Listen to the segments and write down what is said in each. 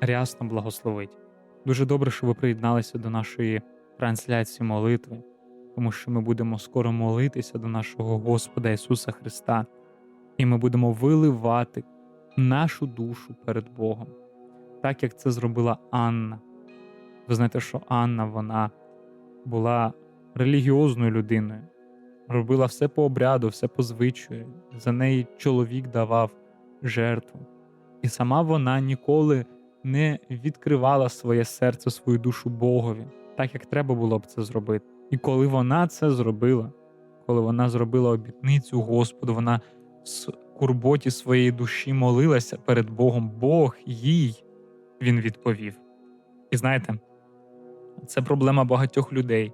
рясно благословить. Дуже добре, що ви приєдналися до нашої трансляції молитви, тому що ми будемо скоро молитися до нашого Господа Ісуса Христа, і ми будемо виливати нашу душу перед Богом, так як це зробила Анна. Ви знаєте, що Анна вона була релігіозною людиною, робила все по обряду, все по звичаю. За неї чоловік давав жертву. І сама вона ніколи не відкривала своє серце, свою душу Богові, так як треба було б це зробити. І коли вона це зробила, коли вона зробила обітницю Господу, вона в скорботі своєї душі молилася перед Богом, Бог їй він відповів. І знаєте, це проблема багатьох людей.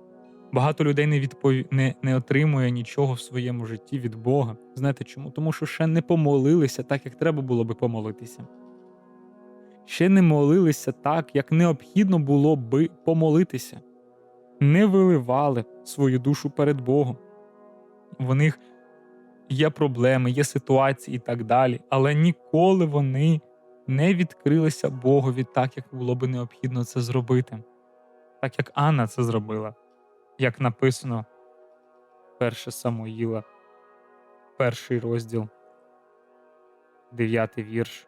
Багато людей не, відпові... не, не отримує нічого в своєму житті від Бога. Знаєте чому? Тому що ще не помолилися так, як треба було би помолитися. Ще не молилися так, як необхідно було би помолитися. Не виливали свою душу перед Богом. В них є проблеми, є ситуації і так далі, але ніколи вони не відкрилися Богові так, як було би необхідно це зробити. Так як Анна це зробила як написано 1 Самуїла, перший розділ, дев'ятий вірш.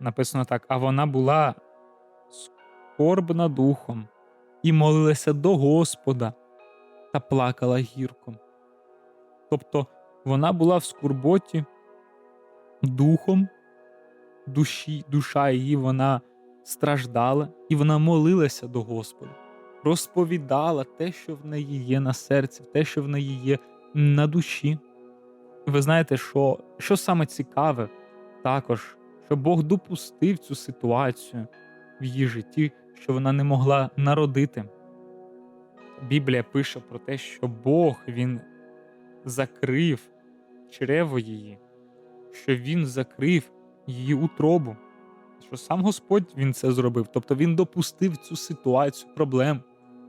Написано так: а вона була скорбна духом і молилася до Господа та плакала гірко. Тобто вона була в скорботі духом, душі, душа її вона страждала, і вона молилася до Господа розповідала те, що в неї є на серці, те, що в неї є на душі. Ви знаєте, що, що саме цікаве, також, що Бог допустив цю ситуацію в її житті, що вона не могла народити. Біблія пише про те, що Бог Він закрив чрево її, що Він закрив її утробу. Що сам Господь він це зробив, тобто він допустив цю ситуацію, проблем.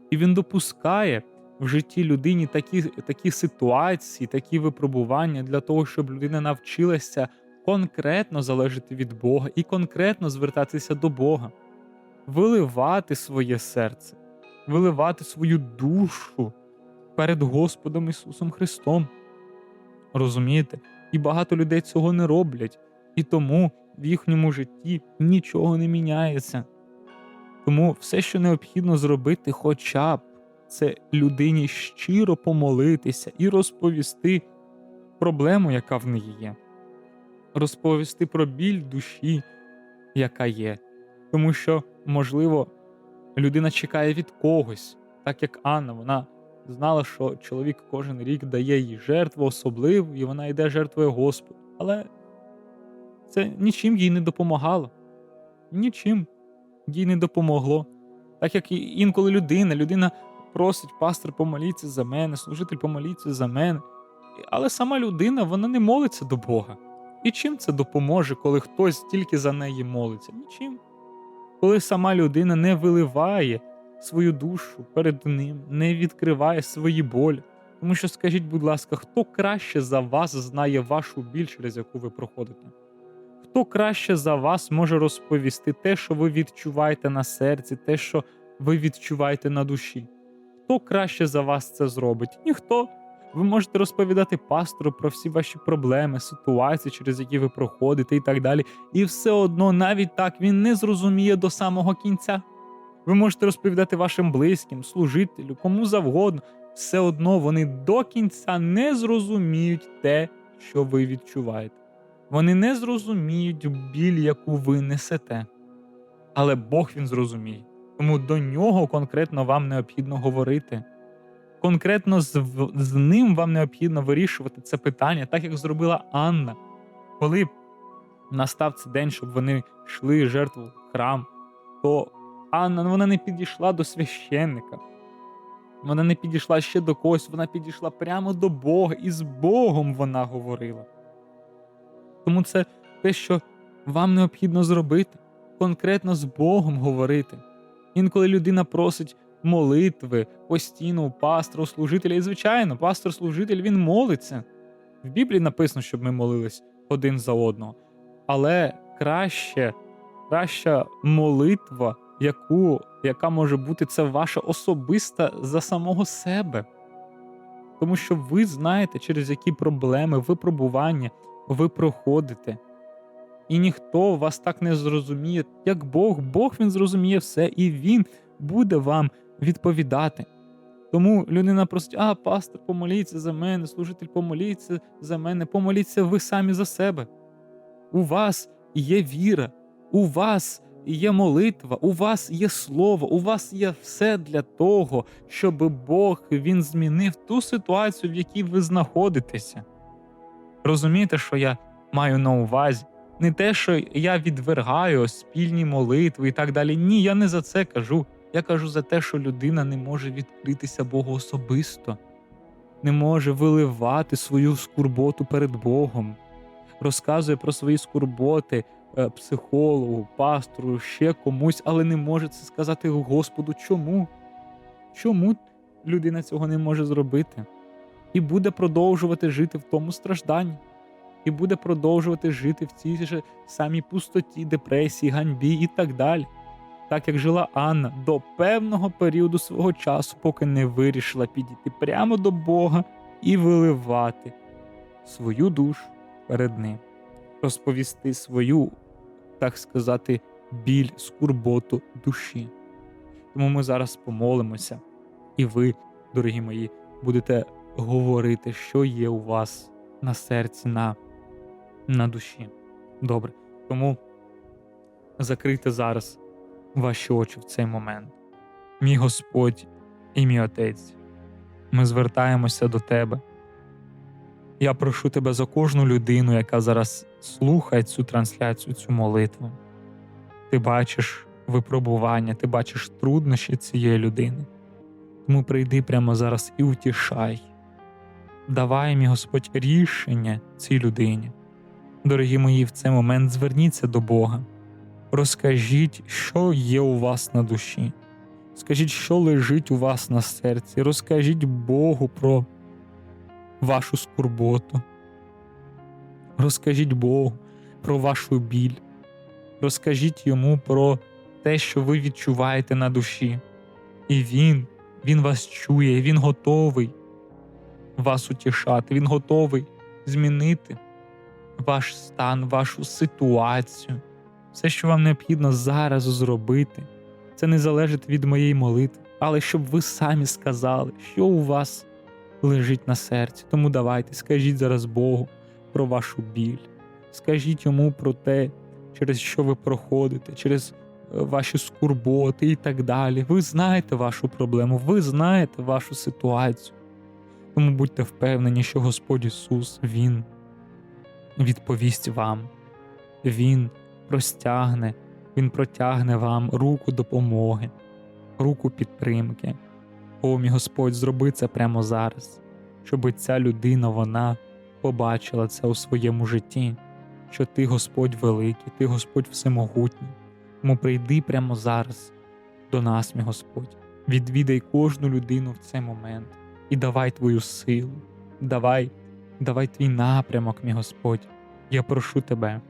І він допускає в житті людині такі такі ситуації, такі випробування для того, щоб людина навчилася конкретно залежати від Бога і конкретно звертатися до Бога, виливати своє серце, виливати свою душу перед Господом Ісусом Христом. Розумієте? І багато людей цього не роблять, і тому в їхньому житті нічого не міняється. Тому все, що необхідно зробити, хоча б це людині щиро помолитися і розповісти проблему, яка в неї є, розповісти про біль душі, яка є. Тому що, можливо, людина чекає від когось, так як Анна, вона знала, що чоловік кожен рік дає їй жертву особливу, і вона йде жертвою Господу. Але це нічим їй не допомагало. Нічим їй не допомогло. Так як і інколи людина, людина просить пастор помоліться за мене, служитель помоліться за мене. Але сама людина вона не молиться до Бога. І чим це допоможе, коли хтось тільки за неї молиться? Нічим. Коли сама людина не виливає свою душу перед ним, не відкриває свої болі. Тому що скажіть, будь ласка, хто краще за вас знає вашу біль, через яку ви проходите? Хто краще за вас може розповісти те, що ви відчуваєте на серці, те, що ви відчуваєте на душі? Хто краще за вас це зробить? Ніхто. Ви можете розповідати пастору про всі ваші проблеми, ситуації, через які ви проходите і так далі. І все одно, навіть так, він не зрозуміє до самого кінця. Ви можете розповідати вашим близьким, служителю, кому завгодно. Все одно вони до кінця не зрозуміють те, що ви відчуваєте. Вони не зрозуміють біль, яку ви несете. Але Бог він зрозуміє. Тому до нього конкретно вам необхідно говорити. Конкретно з, з ним вам необхідно вирішувати це питання, так як зробила Анна. Коли настав цей день, щоб вони йшли жертву храм, то Анна ну, вона не підійшла до священника. Вона не підійшла ще до когось, вона підійшла прямо до Бога, і з Богом вона говорила. Тому це те, що вам необхідно зробити, конкретно з Богом говорити. Інколи людина просить молитви постійно у пастора, у служителя. І, звичайно, пастор-служитель він молиться. В Біблії написано, щоб ми молились один за одного. Але краще, краща молитва, яку, яка може бути, це ваша особиста за самого себе. Тому що ви знаєте, через які проблеми, випробування ви проходите. І ніхто вас так не зрозуміє, як Бог. Бог він зрозуміє все, і Він буде вам відповідати. Тому людина просить: а, пастор, помоліться за мене, служитель, помоліться за мене, помоліться ви самі за себе. У вас є віра, у вас є молитва, у вас є слово, у вас є все для того, щоб Бог він змінив ту ситуацію, в якій ви знаходитеся. Розумієте, що я маю на увазі? Не те, що я відвергаю спільні молитви і так далі. Ні, я не за це кажу. Я кажу за те, що людина не може відкритися Богу особисто, не може виливати свою скурботу перед Богом, розказує про свої скурботи е, психологу, пастору, ще комусь, але не може це сказати Господу. Чому? Чому людина цього не може зробити? І буде продовжувати жити в тому стражданні, і буде продовжувати жити в цій же самій пустоті, депресії, ганьбі і так далі так як жила Анна до певного періоду свого часу, поки не вирішила підійти прямо до Бога і виливати свою душу перед ним, розповісти свою, так сказати, біль, скурботу душі. Тому ми зараз помолимося, і ви, дорогі мої, будете говорити, що є у вас на серці, на, на душі. Добре. Тому закрийте зараз ваші очі в цей момент. Мій Господь і мій Отець, ми звертаємося до Тебе. Я прошу Тебе за кожну людину, яка зараз слухає цю трансляцію, цю молитву. Ти бачиш випробування, ти бачиш труднощі цієї людини. Тому прийди прямо зараз і утішай. Давай, мій Господь, рішення цій людині. Дорогі мої, в цей момент зверніться до Бога. Розкажіть, що є у вас на душі. Скажіть, що лежить у вас на серці. Розкажіть Богу про вашу скорботу. Розкажіть Богу про вашу біль. Розкажіть йому про те, що ви відчуваєте на душі. І Він, Він вас чує, Він готовий вас утішати, Він готовий змінити ваш стан, вашу ситуацію. Все, що вам необхідно зараз зробити, це не залежить від моєї молитви, але щоб ви самі сказали, що у вас лежить на серці. Тому давайте, скажіть зараз Богу про вашу біль, скажіть йому про те, через що ви проходите, через е, ваші скурботи і так далі. Ви знаєте вашу проблему, ви знаєте вашу ситуацію. Тому будьте впевнені, що Господь Ісус, Він відповість вам. Він простягне, Він протягне вам руку допомоги, руку підтримки. О, мій Господь, зроби це прямо зараз, щоб ця людина вона побачила це у своєму житті, що ти Господь великий, ти Господь всемогутній. Тому прийди прямо зараз до нас, мій Господь. Відвідай кожну людину в цей момент і давай твою силу, давай, давай твій напрямок, мій Господь. Я прошу тебе,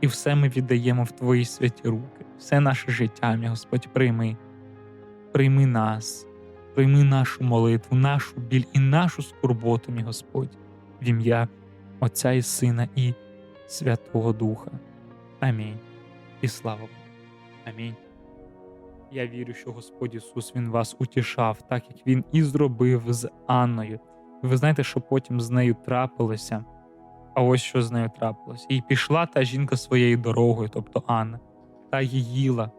і все ми віддаємо в Твої святі руки, все наше життя, мій Господь, прийми, прийми нас, прийми нашу молитву, нашу біль і нашу скорботу, мій Господь, в ім'я Отця і Сина і Святого Духа. Амінь. І слава Богу. Амінь. Я вірю, що Господь Ісус Він вас утішав, так як Він і зробив з Анною. Ви знаєте, що потім з нею трапилося. А ось що з нею трапилося. І пішла та жінка своєю дорогою, тобто Анна, та й їла,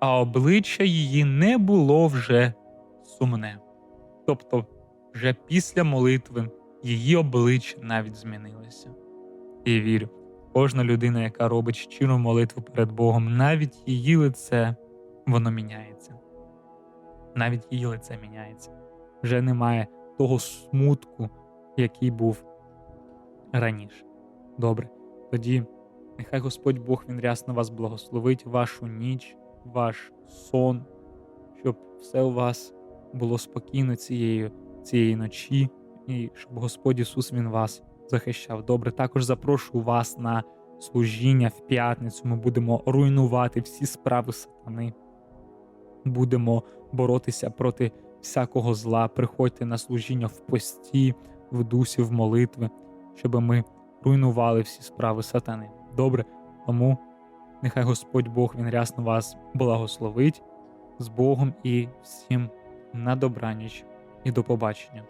а обличчя її не було вже сумне. Тобто, вже після молитви її обличчя навіть змінилося. І вірю, кожна людина, яка робить щиру молитву перед Богом, навіть її лице воно міняється. Навіть її лице міняється. Вже немає того смутку, який був раніше. Добре, тоді нехай Господь Бог він рясно вас благословить, вашу ніч, ваш сон, щоб все у вас було спокійно цієї, цієї ночі, і щоб Господь Ісус Він вас захищав. Добре, також запрошую вас на служіння в п'ятницю. Ми будемо руйнувати всі справи сатани, будемо боротися проти всякого зла. Приходьте на служіння в пості, в дусі, в молитви, щоб ми руйнували всі справи сатани. Добре, тому нехай Господь Бог він рясно вас благословить з Богом і всім на добраніч і до побачення.